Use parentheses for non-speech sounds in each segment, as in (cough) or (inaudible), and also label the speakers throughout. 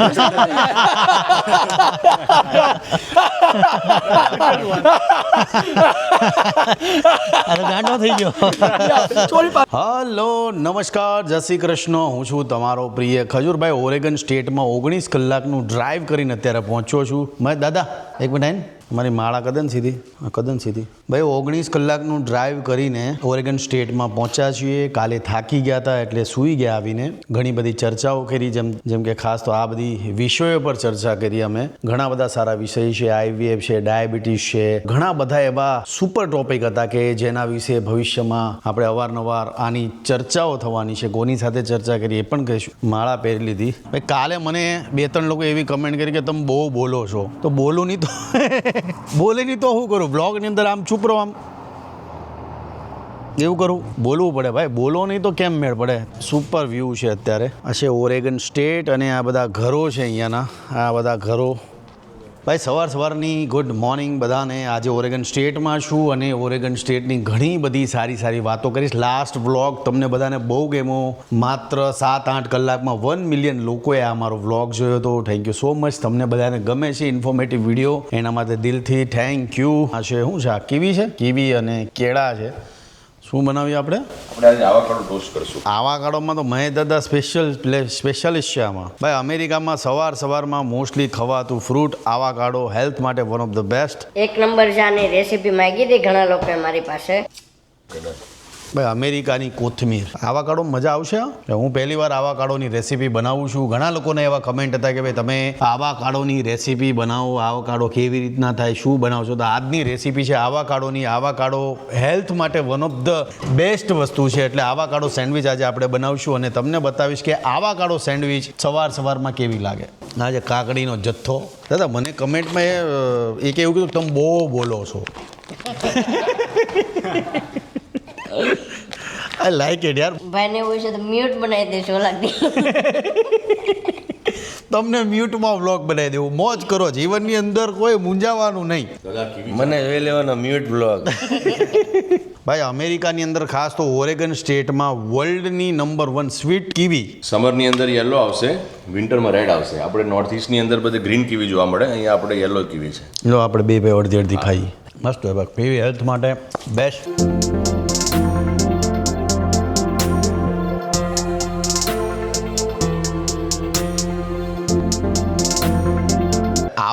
Speaker 1: અરે ગાંડો થઈ ગયો.
Speaker 2: હલો નમસ્કાર જય શ્રી કૃષ્ણ. હું છું તમારો પ્રિય ખજૂરભાઈ ઓરેગન સ્ટેટમાં ઓગણીસ કલાકનું ડ્રાઈવ કરીને અત્યારે પહોંચ્યો છું. મેં દાદા એક મિનિટ મારી માળા કદન સીધી? કદન સીધી. ભાઈ, ઓગણીસ કલાકનું ડ્રાઈવ કરીને ઓરેગન સ્ટેટમાં પહોંચ્યા છીએ. કાલે થાકી ગયા હતા એટલે સૂઈ ગયા આવીને. ઘણી બધી ચર્ચાઓ કરી, જેમ જેમ કે ખાસ તો આ બધી વિષયો પર ચર્ચા કરી અમે. ઘણા બધા સારા વિષય છે આઈવીએફ છે, ડાયાબિટીસ છે. ઘણા બધા એવા સુપર ટોપિક હતા કે જેના વિશે ભવિષ્યમાં આપણે અવારનવાર આની ચર્ચાઓ થવાની છે. કોની સાથે ચર્ચા કરી એ પણ કહીશું. માળા પહેરી લીધી. ભાઈ, કાલે મને બે ત્રણ લોકો એવી કમેન્ટ કરી કે, તમે બહુ બોલો છો. તો બોલું નહીં તો બોલે નહીં તો શું કરું? બ્લોગની અંદર આમ ચૂપ આમ. એવું કરું? બોલવું પડે ભાઈ. બોલો નહીં તો કેમ મેળ પડે? સુપર વ્યૂ છે અત્યારે. આ છે ઓરેગન સ્ટેટ અને આ બધા ઘરો છે અહીંયાના. આ બધા ઘરો ભાઈ, સવાર સવારની ગુડ મોર્નિંગ બધાને. આજે ઓરેગન સ્ટેટમાં છું અને ઓરેગન સ્ટેટની ઘણી બધી સારી સારી વાતો કરીશ. લાસ્ટ વ્લોગ તમને બધાને બહુ ગેમો. માત્ર સાત આઠ કલાકમાં વન મિલિયન લોકોએ આ મારો વ્લોગ જોયો હતો. થેન્ક યુ સો મચ તમને બધાને ગમે છે ઇન્ફોર્મેટિવ વીડિયો એના માટે દિલથી થેન્ક યુ આ છે, શું છે આ? કીવી છે? કીવી અને કેળા છે. શું બનાવીએ આપણે?
Speaker 3: આપણે આજે આવાકાડો ટોસ્ટ કરશું.
Speaker 2: આવાકાડોમાં તો મહેશ દાદા સ્પેશિયલ સ્પેશિયાલિસ્ટ છે આમાં. ભાઈ અમેરિકામાં સવાર સવારમાં મોસ્ટલી ખવાતું ફ્રૂટ આવાકાડો હેલ્થ માટે વન ઓફ ધ બેસ્ટ
Speaker 4: એક નંબર છે આની રેસીપી માંગી હતી ઘણા લોકોએ મારી પાસે.
Speaker 2: ભાઈ, અમેરિકાની કોથમીર. આવા કાળો મજા આવશે, હું? પહેલી વાર આવાકાડોની રેસીપી બનાવું છું. ઘણા લોકોને એવા કમેન્ટ હતા કે, ભાઈ, તમે આવા કાળોની રેસીપી બનાવો, આવા કાળો કેવી રીતના થાય, શું બનાવશો? તો આજની રેસીપી છે આવા કાળોની, આવા કાળો હેલ્થ માટે વન ઓફ ધ બેસ્ટ વસ્તુ છે. એટલે આવા કાળો સેન્ડવિચ આજે આપણે બનાવશું અને તમને બતાવીશ કે આવા કાળો સેન્ડવિચ સવાર સવારમાં કેવી લાગે. આજે કાકડીનો જથ્થો. દાદા, મને કમેન્ટમાં એક એવું કીધું, તમે બહુ બોલો છો. (laughs) આઈ લાઈક ઇટ યાર
Speaker 4: ભાઈને એવું છે તો મ્યુટ બનાવી દેશો લાગતી
Speaker 2: તમને મ્યુટમાં વ્લોગ બનાવી દેવું. મોજ કરો જીવનની અંદર કોઈ મૂંઝાવાનું નહીં.
Speaker 5: મને જોઈ લેવાનો મ્યુટ વ્લોગ (laughs)
Speaker 2: ભાઈ અમેરિકાની અંદર ખાસ તો ઓરેગન સ્ટેટમાં વર્લ્ડની નંબર વન સ્વીટ કીવી
Speaker 3: સમરની અંદર યલો આવશે વિન્ટરમાં રેડ આવશે. આપણે નોર્થ ઈસ્ટની અંદર બધે ગ્રીન કીવી જોવા મળે અહીંયા આપણે યલો કીવી છે.
Speaker 2: જો આપણે બે બે અડધી અડધી ખાઈ મસ્ત હોય પીવી હેલ્થ માટે બેસ્ટ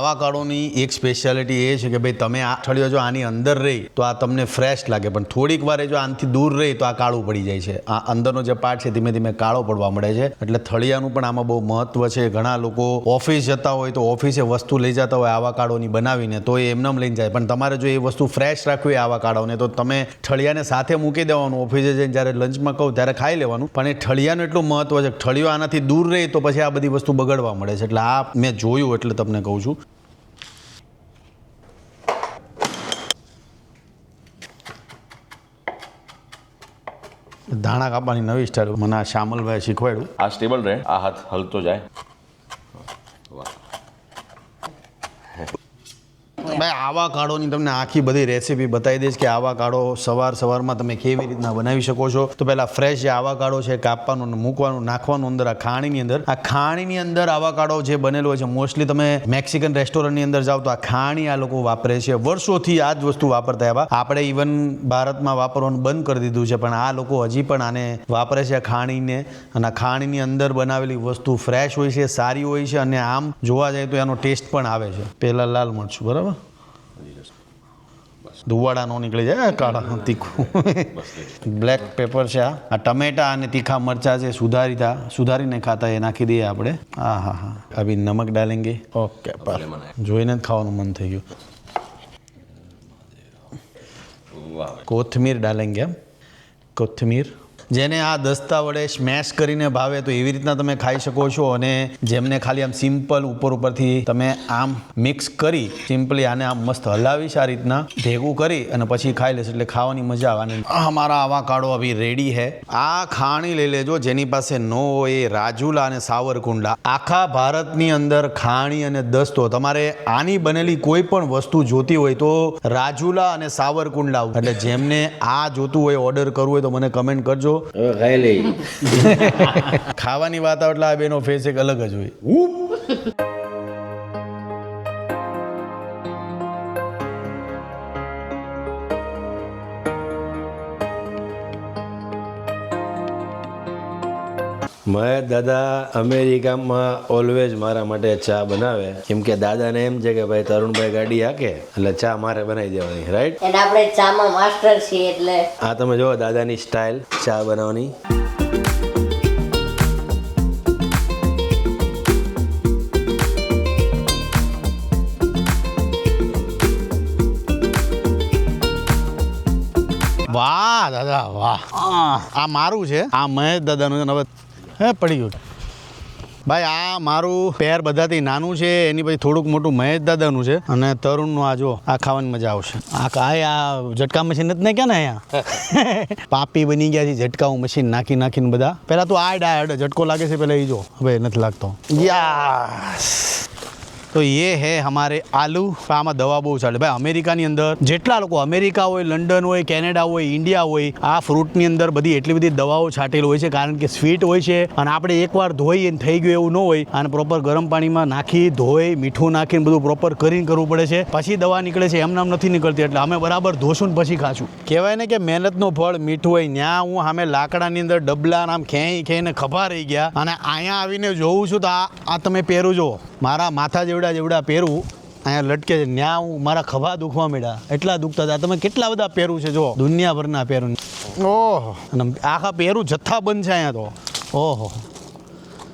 Speaker 2: આવાકાળોની એક સ્પેશિયાલિટી એ છે કે ભાઈ તમે આ અઠવાડિયો જો આની અંદર રહી તો આ તમને ફ્રેશ લાગે. પણ થોડીક વાર જો આનાથી દૂર રહી તો આ કાળું પડી જાય છે. આ અંદરનો જે પાર્ટ છે ધીમે ધીમે કાળો પડવા મળે છે. એટલે થળિયાનું પણ આમાં બહુ મહત્વ છે. ઘણા લોકો ઓફિસ જતા હોય તો ઓફિસે વસ્તુ લઈ જતા હોય આવાકાળોની બનાવીને તો એ એમનેમ લઈને જાય. પણ તમારે જો એ વસ્તુ ફ્રેશ રાખવી આવા આવાકાળોને તો તમે ઠળિયાને સાથે મૂકી દેવાનું. ઓફિસે જઈને જ્યારે લંચમાં કહું ત્યારે ખાઈ લેવાનું. પણ એ ઠળિયાનું એટલું મહત્વ છે ઠળિયો આનાથી દૂર રહે તો પછી આ બધી વસ્તુ બગડવા મળે છે. એટલે આ મેં જોયું એટલે તમને કહું છું. ધાણા કાપવાની નવી સ્ટાઇલ મને આ શ્યામલભાઈ શીખવાડ્યું.
Speaker 3: આ સ્ટેબલ રહે આ હાથ હલતો જાય.
Speaker 2: ભાઈ આવા કાળોની તમને આખી બધી રેસીપી બતાવી દઈશ કે આવા કાળો સવાર સવારમાં તમે કેવી રીતના બનાવી શકો છો. તો પહેલાં ફ્રેશ જે આવા કાળો છે, કાપવાનું મૂકવાનું, નાખવાનું અંદર, આ ખાણીની અંદર, આ ખાણીની અંદર આવા કાળો જે બનેલો હોય છે મોસ્ટલી તમે મેક્સિકન રેસ્ટોરન્ટની અંદર જાઓ તો આ ખાણી આ લોકો વાપરે છે. વર્ષોથી આ જ વસ્તુ વાપરતા આવ્યા આપણે ઇવન ભારતમાં વાપરવાનું બંધ કરી દીધું છે, પણ આ લોકો હજી પણ આને વાપરે છે ખાણીને. અને ખાણીની અંદર બનાવેલી વસ્તુ ફ્રેશ હોય છે, સારી હોય છે, અને આમ જોવા જાય તો એનો ટેસ્ટ પણ આવે છે. પહેલાં લાલ મરચું, બરાબર? ધુવાડા નો નીકળી જાય કાળા તીખું. બ્લેક પેપર છે આ. ટમેટા અને તીખા મરચા છે સુધારીતા સુધારીને ખાતા એ નાખી દઈએ આપણે. હા હા હા. અભી નમક ડાલેંગે. ઓકે જોઈને જ ખાવાનું મન થઈ ગયું. કોથમીર ડાલેંગે એમ. કોથમીર. જેને આ દસ્તા વડે સ્મેશ કરીને ભાવે તો એવી રીતના તમે ખાઈ શકો છો અને જેમને ખાલી આમ સિમ્પલ ઉપર ઉપરથી તમે આમ મિક્સ કરી સિમ્પલી આને આમ મસ્ત હલાવીશ આ રીતના, ભેગું કરી અને પછી ખાઈ લેશે એટલે ખાવાની મજા આવે. અમારા આવા કાળો અભી રેડી હે. આ ખાણી લઈ લેજો, જેની પાસે નો હોય એ રાજુલા અને સાવરકુંડલા. આખા ભારતની અંદર ખાણી અને દસ્તો. તમારે આની બનેલી કોઈ પણ વસ્તુ જોતી હોય તો રાજુલા અને સાવરકુંડલા એટલે જેમને આ જોતું હોય ઓર્ડર કરવું હોય તો મને કમેન્ટ કરજો.
Speaker 5: હવે ખાઈ લઈ
Speaker 2: ખાવાની વાત આવે એટલે આ બેનો ફેસ એક અલગ જ હોય.
Speaker 5: મારા દાદા અમેરિકામાં ઓલવેઝ મારા માટે ચા બનાવે. કેમ કે દાદાને એમ છે કે ભાઈ તરુણભાઈ ગાડી હાકે એટલે ચા મારે બનાવી દેવાની રાઈટ
Speaker 4: અને આપણે ચામાં માસ્ટર છીએ એટલે
Speaker 5: આ તમે જુઓ દાદાની સ્ટાઇલ ચા બનાવવાની.
Speaker 2: વાહ દાદા વાહ. આ મારું છે. આ મહેશ દાદાનું છે ને હવે હે પડી ગયું. ભાઈ આ મારું પેર બધાથી નાનું છે એની પછી થોડુંક મોટું મહેશ દાદાનું છે અને તરુણનું આ જો આ ખાવાની મજા આવશે. આ કાંઈ આ ઝટકા મશીન નથી ને ક્યાં ને અહીંયા? (laughs) પાપી બની ગયા છે ઝટકાઓ મશીન નાખી નાખીને બધા. પહેલાં તો આ ડાયડ ઝટકો લાગે છે પહેલાં એ જો હવે નથી લાગતો. યસ. તો એ હે અમારે આલુ આમાં દવા બહુ ચાલે ભાઈ અમેરિકાની અંદર જેટલા લોકો અમેરિકા હોય, લંડન હોય, કેનેડા હોય, ઇન્ડિયા હોય, આ ફ્રૂટની અંદર બધી એટલી બધી દવાઓ છાંટેલી હોય છે કારણ કે સ્વીટ હોય છે અને આપણે એકવાર ધોઈ અને થઈ ગયું એવું ન હોય અને પ્રોપર ગરમ પાણીમાં નાખી, ધોઈ, મીઠું નાખીને બધું પ્રોપર કરીને કરવું પડે છે. પછી દવા નીકળે છે એમનામ નથી નીકળતી. એટલે અમે બરાબર ધોશું ને પછી ખાશું. કહેવાય ને કે મહેનતનું ફળ મીઠું હોય ત્યાં હું સામે લાકડાની અંદર ડબલા આમ ખેંચી ખેંચીને ખભા રહી ગયા અને અહીંયા આવીને જોઉં છું તો આ આ તમે પહેરું જુઓ. મારા માથા જેવડા જેવડા પહેરું અહીંયા લટકે છે. ન્યા હું મારા ખભા દુખવા મળ્યા એટલા દુખતા હતા. તમે કેટલા બધા પહેરું છે જો? દુનિયાભરના પહેરું. ઓહો. અને આખા પહેરું જથ્થાબંધ છે અહીંયા તો. ઓહો.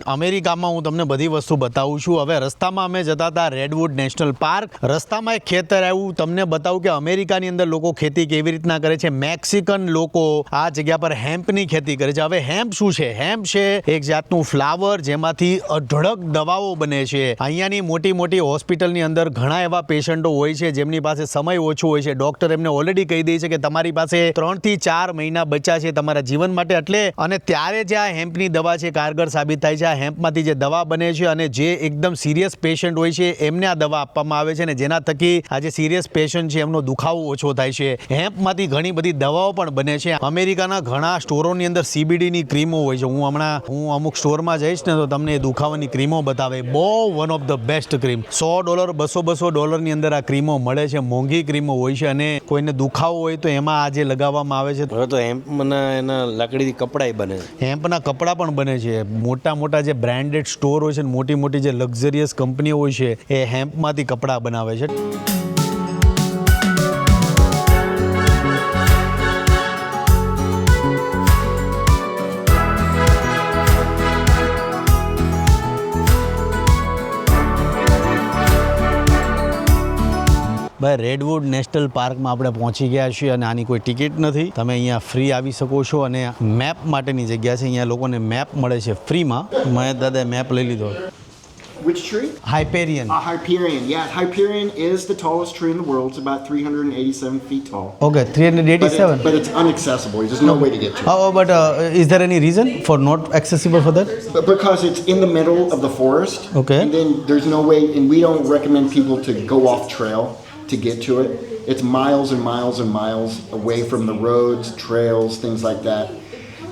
Speaker 2: અમેરિકામાં હું તમને બધી વસ્તુ બતાવું છું. હવે રસ્તામાં અમે જતા હતા રેડવુડ નેશનલ પાર્ક રસ્તામાં એક ખેતર આવ્યું. તમને બતાવું કે અમેરિકાની અંદર લોકો ખેતી કેવી રીતના કરે છે. મેક્સિકન લોકો આ જગ્યા પર હેમ્પની ખેતી કરે છે. હવે હેમ્પ શું છે? હેમ્પ છે એક જાતનું ફ્લાવર જેમાંથી અઢળક દવાઓ બને છે. અહીંયાની મોટી મોટી હોસ્પિટલની અંદર ઘણા એવા પેશન્ટો હોય છે. જેમની પાસે સમય ઓછો હોય છે. ડોક્ટર એમને ઓલરેડી કહી દે છે કે તમારી પાસે ત્રણથી ચાર મહિના બચ્યા છે તમારા જીવન માટે. એટલે અને ત્યારે જે આ હેમ્પની દવા છે, કારગર સાબિત થાય છે. આ હેમ્પમાંથી જે દવા બને છે અને જે એકદમ સિરિયસ પેશન્ટ હોય છે એમને આ દવા આપવામાં આવે છે અને જેના થકી આ જે સિરિયસ પેશન્ટ છે એમનો દુખાવો ઓછો થાય છે. હેમ્પમાંથી ઘણી બધી દવાઓ પણ બને છે. અમેરિકાના ઘણા સ્ટોરોની અંદર સીબીડીની ક્રીમો હોય છે. હું હમણાં હું અમુક સ્ટોરમાં જઈશ ને તો તમને દુખાવાની ક્રીમો બતાવે. બહુ one of the best cream so dollar બસો બસો ડોલરની અંદર આ ક્રીમો મળે છે મોંઘી ક્રીમો હોય છે અને કોઈને દુખાવો હોય તો એમાં આજે લગાવવામાં આવે છે.
Speaker 5: હવે તો હેમ્પના એના લાકડીથી કપડાય બને
Speaker 2: હેમ્પના કપડાં પણ બને છે. મોટા મોટા જે બ્રાન્ડેડ સ્ટોર હોય છે મોટી મોટી જે લક્ઝરિયસ કંપનીઓ હોય છે, એ હેમ્પમાંથી કપડાં બનાવે છે. ભાઈ રેડવુડ નેશનલ પાર્કમાં આપણે પહોંચી ગયા છીએ અને આની કોઈ ટિકિટ નથી તમે અહીંયા ફ્રી આવી શકો છો અને મેપ માટેની જગ્યા છે અહીંયા લોકોને મેપ મળે છે ફ્રીમાં મેં દાદાએ મેપ લઈ લીધો
Speaker 6: Which tree?
Speaker 2: Hyperion
Speaker 6: A Hyperion. Yeah, Hyperion is the tallest tree in the world. It's about 387 feet tall.
Speaker 2: Okay three hundred
Speaker 6: But,
Speaker 2: eighty
Speaker 6: it,
Speaker 2: seven
Speaker 6: but it's unaccessible. There's no way to get to it.
Speaker 2: Oh, but uh, is there any reason for not accessible for that?
Speaker 6: But because it's in the middle of the forest.
Speaker 2: Okay.
Speaker 6: And then there's no way, and we don't recommend people to go off trail to get to it. It's miles and miles and miles away from the roads, trails, things like that.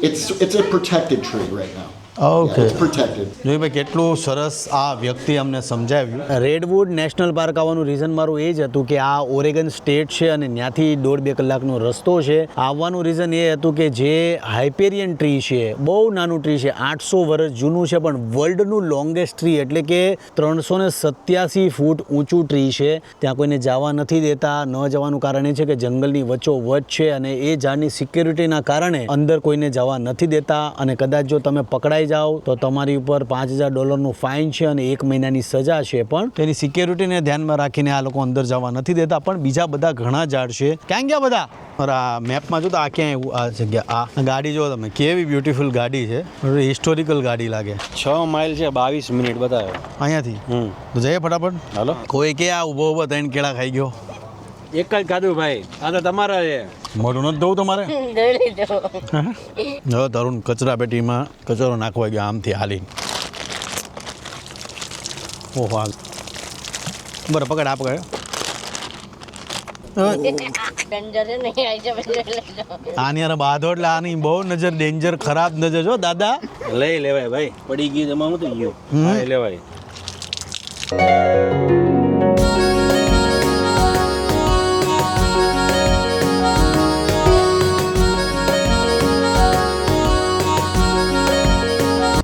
Speaker 6: It's it's a protected tree right now.
Speaker 2: Okay.
Speaker 6: Yeah, it's
Speaker 2: ભાઈ કેટલું સરસ આ વ્યક્તિ અમને સમજાવ્યું. Redwood national park આવવાનું reason મારું એ જ હતું કે આ ઓરેગન સ્ટેટ છે અને ત્યાંથી દોઢ બે કલાકનો રસ્તો છે. આવવાનું રીઝન એ હતું કે જે હાઇપેરિયન ટ્રી છે બહુ નાનું ટ્રી છે આઠસો વર્ષ જૂનું છે પણ વર્લ્ડનું લોંગેસ્ટ ટ્રી એટલે કે ત્રણસો ને સત્યાસી ફૂટ ઊંચું ટ્રી છે. ત્યાં કોઈને જવા નથી દેતા. ન જવાનું કારણ એ છે કે જંગલની વચ્ચો વચ છે અને એ ઝાડની સિક્યુરિટીના કારણે અંદર કોઈને જવા નથી દેતા. અને કદાચ જો તમે પકડાઈ જાઓ તો તમારી ઉપર પાંચ હજાર ડોલરનું ફાઇન છે અને એક મહિનાની સજા છે. પણ તેની સિક્યોરિટીને ધ્યાનમાં રાખીને આ લોકો અંદર જવા નથી દેતા. પણ બીજા બધા ઘણા ઝાડ છે. ક્યાં ગયા બધા? મેપમાં જો તો આ ક્યાંય એવું? આ જગ્યા આ ગાડી જો તમે કેવી બ્યુટીફુલ ગાડી છે. હિસ્ટોરિકલ ગાડી લાગે.
Speaker 5: છ માઇલ છે બાવીસ મિનિટ બતાવ્યો
Speaker 2: અહીંયાથી?
Speaker 5: હમ.
Speaker 2: તો જઈએ ફટાફટ.
Speaker 5: હાલો.
Speaker 2: કોઈ કે આ ઊભો ઊભો ત્રણ કેળા ખાઈ ગયો.
Speaker 5: એક જ ખાધું ભાઈ આ તો તમારા છે.
Speaker 2: મોઢું નથી ધોવું તમારે? હવે તરુણ કચરા પેટીમાં કચરો નાખવા ગયો આમથી હાલી ઓહો હાલ. બરાબર પકડ આ પકડ.
Speaker 4: છે છે
Speaker 2: આની યાર બાધો એટલે આની બહુ નજર ડેન્જર ખરાબ નજર. જો દાદા.
Speaker 5: લઈ લેવાય ભાઈ. પડી ગયું એમાં હું ગયું લેવાય.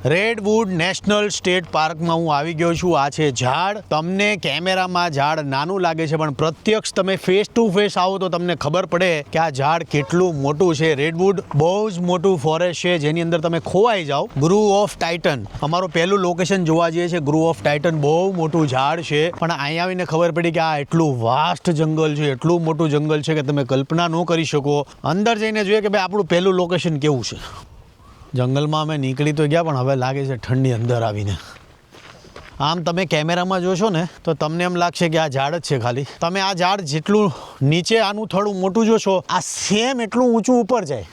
Speaker 2: રેડવુડ નેશનલ સ્ટેટ પાર્કમાં હું આવી ગયો છું. આ છે ઝાડ. તમને કેમેરામાં ઝાડ નાનું લાગે છે, પણ પ્રત્યક્ષ તમે ફેસ ટુ ફેસ આવો તો તમને ખબર પડે કે આ ઝાડ કેટલું મોટું છે. રેડવુડ બહુ જ મોટું ફોરેસ્ટ છે, જેની અંદર તમે ખોવાઈ જાઓ. ગ્રુ ઓફ ટાઇટન અમારું પહેલું લોકેશન જોવા જઈએ છે ગ્રુ ઓફ ટાઇટન બહુ મોટું ઝાડ છે. પણ અહીંયા આવીને ખબર પડી કે આ એટલું વાસ્ટ જંગલ છે, એટલું મોટું જંગલ છે કે તમે કલ્પના ન કરી શકો. અંદર જઈને જોઈએ કે ભાઈ આપણું પહેલું લોકેશન કેવું છે. જંગલમાં અમે નીકળી તો ગયા, પણ હવે લાગે છે ઠંડી અંદર આવીને. આમ તમે કેમેરામાં જોશો ને, તો તમને એમ લાગશે કે આ ઝાડ જ છે ખાલી. તમે આ ઝાડ જેટલું નીચે આનું થોડું મોટું જોશો, આ સેમ એટલું ઊંચું ઉપર જાય.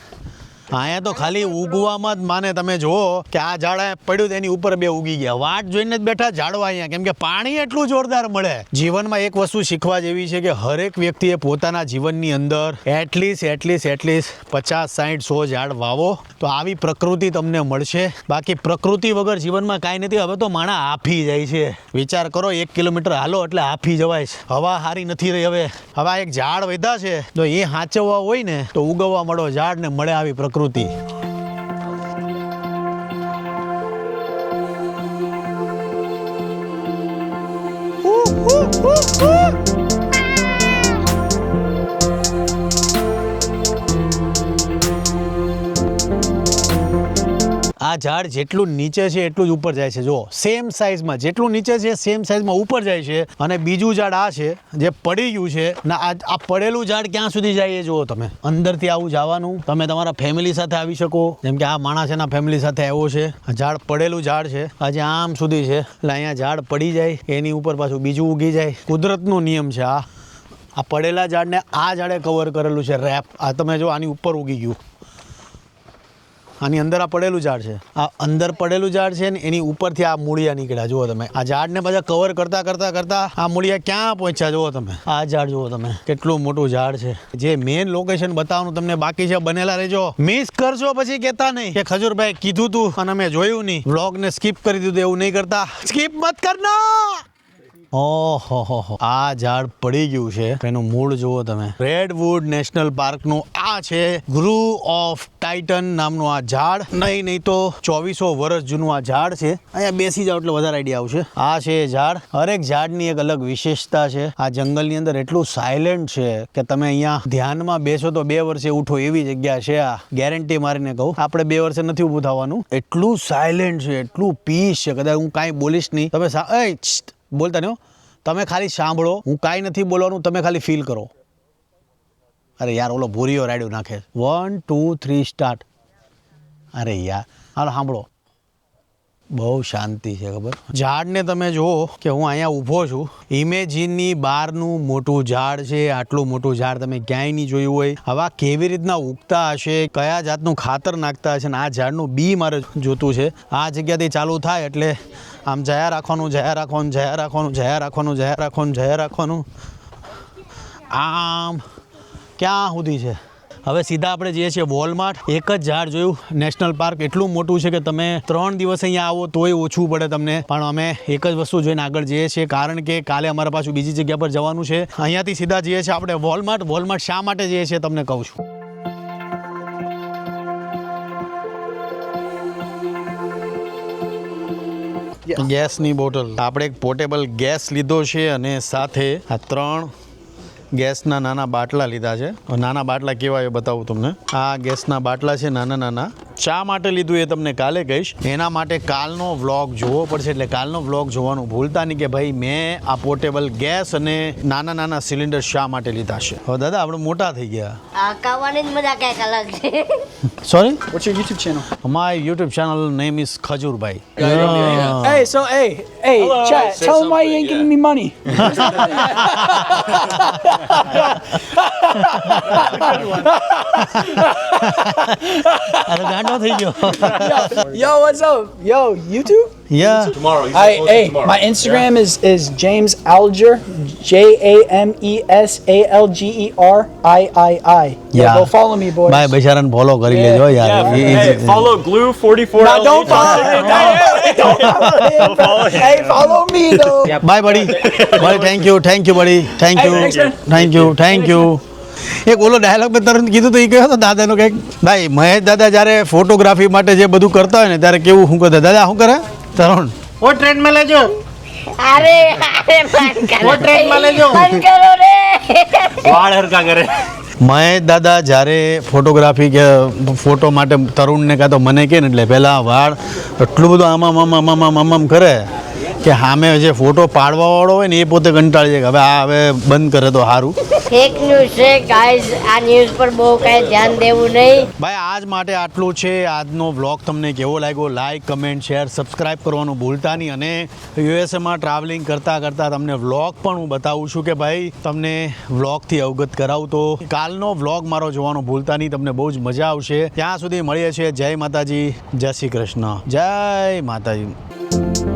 Speaker 2: અહીંયા તો ખાલી ઉગવામાં જ માને તમે જુઓ કે આ ઝાડ પડ્યું તેની ઉપર બે ઉગી ગયા. વાટ જોઈને જ બેઠા ઝાડવા અહીંયા. કેમ કે પાણી એટલું જોરદાર મળે. જીવનમાં એક વસ્તુ શીખવા જેવી છે કે હરેક વ્યક્તિએ પોતાના જીવનની અંદર એટલીસ્ટ એટલીસ્ટ એટલીસ્ટ પચાસ સાઠ સો ઝાડ વાવો. તો આવી પ્રકૃતિ તમને મળશે. બાકી પ્રકૃતિ વગર જીવનમાં કાંઈ નથી. હવે તો માણા આફી જાય છે. વિચાર કરો, એક કિલોમીટર હાલો એટલે આફી જવાય છે. હવા સારી નથી રહી હવે. હવે એક ઝાડ વધ્યા છે. તો એ સાચવવા હોય ને, તો ઉગવવા મળો. ઝાડ ને મળે આવી પ્રકૃતિ. પ્રકૃતિ આ ઝાડ જેટલું નીચે છે એટલું જ ઉપર જાય છે. જો સેમ સાઇઝમાં જેટલું નીચે છે સેમ સાઇઝમાં ઉપર જાય છે. અને બીજું ઝાડ આ છે, જે પડી ગયું છે. ને, આ પડેલું ઝાડ ક્યાં સુધી જાય એ જુઓ તમે. અંદરથી આવું જવાનું. તમે તમારા ફેમિલી સાથે આવી શકો. જેમ કે આ માણસ એના ફેમિલી સાથે આવ્યો છે. આ ઝાડ પડેલું ઝાડ છે. આજે આમ સુધી છે. એટલે અહીંયા ઝાડ પડી જાય, એની ઉપર પાછું બીજું ઉગી જાય. કુદરતનો નિયમ છે આ. આ પડેલા ઝાડને આ ઝાડે કવર કરેલું છે રેપ આ તમે જો આની ઉપર ઉગી ગયું. આની અંદર આ પડેલું ઝાડ છે. આ અંદર પડેલું ઝાડ છે ને એની ઉપરથી આ મૂળિયા નીકળ્યા. જુઓ તમે. આ ઝાડને બધા કવર કરતા કરતા કરતા આ મૂળિયા ક્યાં પહોંચ્યા જુઓ તમે. આ ઝાડ જુઓ તમે. કેટલું મોટું ઝાડ છે. જે મેઇન લોકેશન બતાવવાનું તમને બાકી છે. બનેલા રહેજો. મિસ કરશો પછી કહેતા નહીં. કે ખજૂરભાઈ કીધું તું અને અમે જોયું નહીં. વ્લોગને સ્કીપ કરી દીધું એવું નહીં કરતા. સ્કીપ મત કરના! ઓહો, હો હો. આ ઝાડ પડી ગયું છે. એનું મૂળ જુઓ તમે. રેડવુડ નેશનલ પાર્કનું આ છે. ગ્રુ ઓફ ટાઇટન નામનું આ ઝાડ. નહીં નહીં તો ચોવીસો વર્ષ જૂનું આ ઝાડ છે. અહીંયા બેસી જાઓ એટલે વધારે આઈડિયા આવશે. આ છે ઝાડ. હરેક ઝાડની એક અલગ વિશેષતા છે. આ જંગલની અંદર એટલું સાયલેન્ટ છે કે તમે અહીંયા ધ્યાનમાં બેસો તો બે વર્ષે ઉઠો એવી જગ્યા છે આ. ગેરંટી મારીને કહું. આપણે બે વર્ષે નથી ઊભું થવાનું. એટલું સાયલેન્ટ છે, એટલું પીસ છે. કદાચ હું કાંઈ બોલીશ નહીં. તમે એ બોલતા નહીં તમે ખાલી સાંભળો, હું કાંઈ નથી બોલવાનું, તમે ખાલી ફીલ કરો. અરે યાર, ઓલો ભૂરીઓ રાડ્યો નાખે. વન ટુ થ્રી સ્ટાર્ટ અરે યાર, હાલો સાંભળો. બહુ શાંતિ છે, ખબર? ઝાડને તમે જુઓ કે હું અહીંયા ઊભો છું. ઇમેજિનની બહારનું મોટું ઝાડ છે, આટલું મોટું ઝાડ તમે ક્યાંય નહીં જોયું હોય. હવા કેવી રીતના ઉગતા હશે, કયા જાતનું ખાતર નાખતા હશે, ને આ ઝાડનું બી મારે જોતું છે. આ જગ્યાથી ચાલુ થાય એટલે આમ જયા રાખવાનું જયા રાખવાનું જયા રાખવાનું જયા રાખવાનું જયા રાખવાનું જયા રાખવાનું. આમ ક્યાં સુધી છે? હવે સીધા આપણે જઈએ છીએ વોલમાર્ટ. એક જ ઝાડ જોયું, નેશનલ પાર્ક એટલું મોટું છે કે તમે ત્રણ દિવસ અહીંયા આવો તોય ઓછું પડે તમને. પણ અમે એક જ વસ્તુ જોઈને આગળ જઈએ છીએ, કારણ કે કાલે અમારે પાછું બીજી જગ્યા પર જવાનું છે. અહીંયાથી સીધા જઈએ છીએ આપણે વોલમાર્ટ. વોલમાર્ટ શા માટે જઈએ છીએ તમને કહું છું. ગેસની બોટલ. આપણે એક પોર્ટેબલ ગેસ લીધો છે અને સાથે આ ત્રણ ગેસના નાના બાટલા લીધા છે. નાના બાટલા કેવા એ બતાવું તમને. આ ગેસના બાટલા છે નાના નાના. શા માટે લીધું એ તમને કાલે કહીશ. એના માટે કાલનો વ્લોગ જોવો પડશે એટલે કાલનો વ્લોગ જોવાનું ભૂલતા નહીં કે ભાઈ મેં આ પોર્ટેબલ ગેસ અને નાના નાના સિલિન્ડર શા માટે લીધા છે. હવે દાદા આપણે મોટા થઈ ગયા.
Speaker 4: આ મજા કંઈક અલગ છે.
Speaker 1: Sorry your YouTube channel? My YouTube channel name is Khajurbhai. (laughs) (laughs)
Speaker 2: અરે ગાંડો ગાંડો થઈ ગયો (laughs)
Speaker 1: Yo, what's up? Yo, YouTube?
Speaker 2: Yeah
Speaker 3: Tomorrow. he's
Speaker 1: Hey,
Speaker 3: supposed to
Speaker 1: hey,
Speaker 3: tomorrow.
Speaker 1: my Instagram is is James Alger, J A M E S A L G E R I I I. Yo,
Speaker 2: Yeah.
Speaker 1: go follow me, boys.
Speaker 2: ભાઈ બૈસારાને follow કરી લેજો યાર
Speaker 7: Yeah,
Speaker 2: He is-
Speaker 7: hey, follow Glue 44.
Speaker 1: No, (laughs) don't follow him. Don't, don't follow him. Hey, follow me though.
Speaker 2: Bye buddy (laughs) buddy thank you thank you buddy thank you
Speaker 1: Hey, thanks, man.
Speaker 2: Thank you thank you એક ઓલો dialog મેં તરત કીધું તો એ કહ્યો હતો દાદાનો કંઈક ભાઈ મહેશ દાદા જ્યારે ફોટોગ્રાફી માટે જે બધું કરતા હોય ને ત્યારે કેવું શું કરતા દાદા શું કરે? તરુણ.
Speaker 4: અરે અરે બંધ કરો બંધ કરો રે.
Speaker 7: વાળ હરકા કરે.
Speaker 2: મહેશ દાદા જ્યારે ફોટોગ્રાફી કે ફોટો માટે તરુણને કાં તો મને કહે ને એટલે પહેલાં વાળ એટલું બધું આમામ આમામ આમામ આમામ કરે. કે સામે જે ફોટો પાડવાવાળો હોય ને એ પોતે કંટાળી જાય કે હવે આ હવે બંધ કરે તો સારું
Speaker 4: ફેક ન્યૂઝ છે ગાઈઝ આ ન્યૂઝ પર બહુ કાંઈ ધ્યાન દેવું નહીં.
Speaker 2: ભાઈ આજ માટે આટલું છે. આજનો વ્લોગ તમને કેવો લાગ્યો? લાઈક કમેન્ટ શેર સબસ્ક્રાઇબ કરવાનું ભૂલતા નહીં. અને યુએસએમાં ટ્રાવેલિંગ કરતાં કરતાં તમને વ્લોગ પણ હું બતાવું છું કે ભાઈ તમને વ્લોગથી અવગત કરાવું તો. કાલનો વ્લોગ મારો જોવાનું ભૂલતા નહીં. તમને બહુ જ મજા આવશે. ત્યાં સુધી મળીએ છીએ. જય માતાજી. જય શ્રી કૃષ્ણ. જય માતાજી.